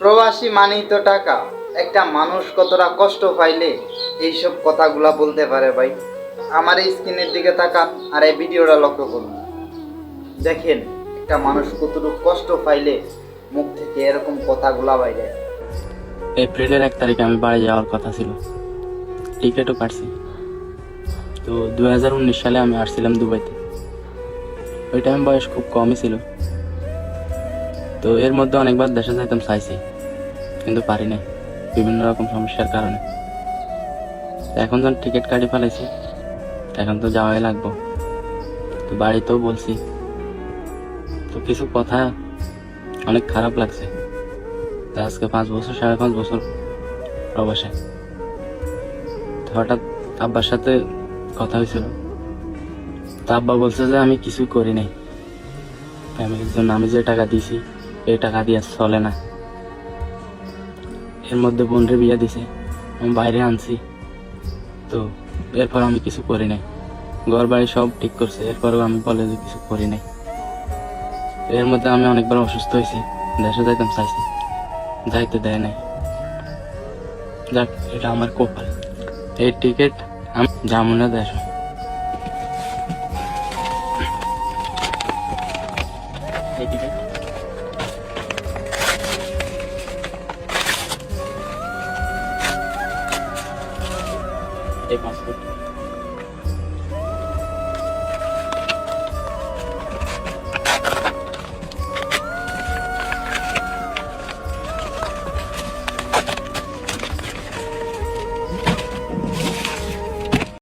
প্রবাসী মানেই তো টাকা। একটা মানুষ কতটা কষ্ট পাইলে এইসব কথাগুলা বলতে পারে ভাই? আমার এই স্ক্রিনের দিকে তাকান আর এই ভিডিওটা লক্ষ্য করুন। দেখেন, একটা মানুষ কতটুকু কষ্ট পাইলে মুখ থেকে এরকম কথাগুলা বাইরে। এপ্রিলের এক তারিখে আমি বাড়ি যাওয়ার কথা ছিল। টিকিটও কাটছি। তো দু হাজার উনিশ সালে আমি আসছিলাম দুবাইতে। ওই টাইম বয়স খুব কমই ছিল। তো এর মধ্যে অনেকবার দেশে যাইতাম, চাইছি। কিন্তু পারি নাই, বিভিন্ন রকম সমস্যার কারণে। এখন যখন টিকিট কাটি ফেলেছি এখন তো যাওয়াই লাগবো। তো বাড়িতেও বলছি, তো কিছু কথা অনেক খারাপ লাগছে। আজকে পাঁচ বছর, সাড়ে পাঁচ বছর প্রবাসে। হঠাৎ আব্বার সাথে কথা হয়েছিল। তো আব্বা বলছে যে, আমি কিছু করি নাই। ফ্যামিলির জন্য আমি যে টাকা দিছি এই টাকা দিয়ে চলে না। এর মধ্যে বোনরে বিয়ে দিছে, আমি বাইরে আনছি। তো এরপর আমি কিছু করি নাই। ঘর বাড়ি সব ঠিক করছে, এরপরেও আমি যে কিছু করি নাই। এর মধ্যে আমি অনেকবার অসুস্থ হয়েছি, দেশে যাইতাম চাইছি, যাইতে দেয় নাই। যাক, এটা আমার কপাল। এই টিকিট আমি যাব না দেশ। এই টিকিট take my.